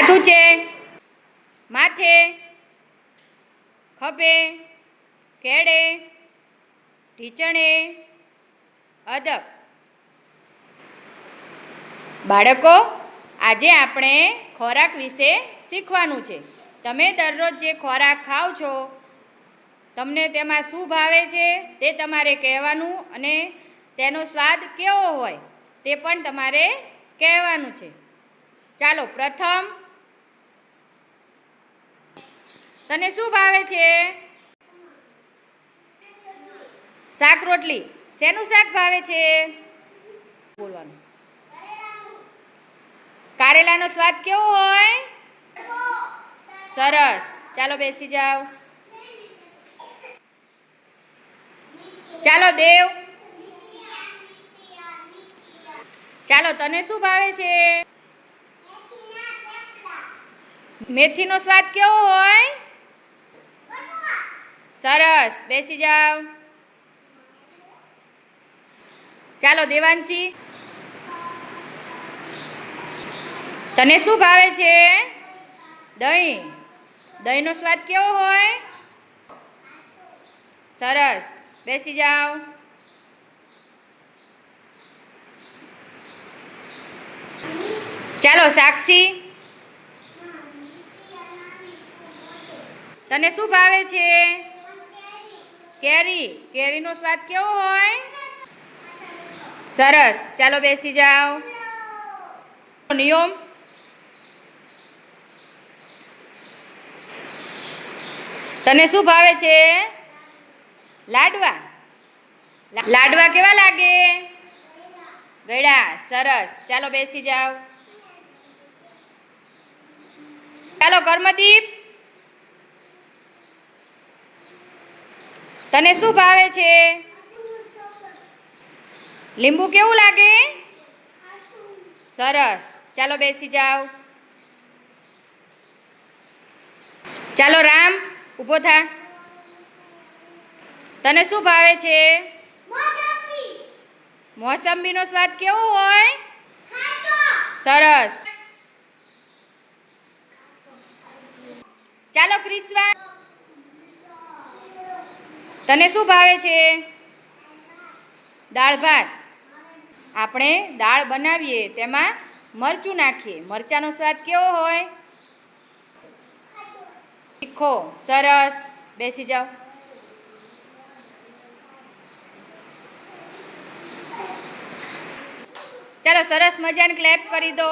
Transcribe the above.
હાથ છે, માથે, ખભે, કેડે, ઢીચણે, અદબ. બાળકો, આજે આપણે ખોરાક વિશે શીખવાનું છે. તમે દરરોજ જે ખોરાક ખાઓ છો, તમને તેમાં શું ભાવે છે તે તમારે કહેવાનું અને તેનો સ્વાદ કેવો હોય તે પણ તમારે કહેવાનું છે. ચાલો, પ્રથમ તને શું ભાવે છે? શાક રોટલી. શેનું શાક ભાવે છે? બોલવાનું. કારેલાનો સ્વાદ કેવો હોય? સરસ. ચાલો બેસી જાઓ. ચાલો દેવ. ચાલો, તને શું ભાવે છે? મેથીનો સ્વાદ કેવો હોય? સરસ, બેસી જાઓ. ચાલો, દેવાંશી. તને શું ભાવે છે? દહીં. દહીંનો સ્વાદ કેવો હોય? સરસ, બેસી જાઓ. ચાલો, સાક્ષી. તને શું ભાવે છે? કેરી, કેરીનો સ્વાદ કેવો હોય? સરસ. ચાલો બેસી જાઓ. નિયમ. તને શું ભાવે છે? લાડવા. લાડવા કેવા લાગે? ગળા સરસ. ચાલો બેસી જાઓ. ચાલો કર્મદીપ. તને શું ભાવે છે? લીંબુ કેવું લાગે? સરસ. ચાલો બેસી જાઓ. ચાલો રામ, ઊભો થા. તને શું ભાવે છે? મોસંબીનો સ્વાદ કેવો હોય? સરસ. ચાલો ક્રિસ્વા તને શું ભાવે છે? દાળ ભાત. આપણે દાળ બનાવીએ, તેમાં મરચું નાખીએ. મરચાંનો સ્વાદ કેવો હોય? તીખો, સરસ. બેસી જાઓ. ચાલો, સરસ મજાની ક્લેપ કરી દો.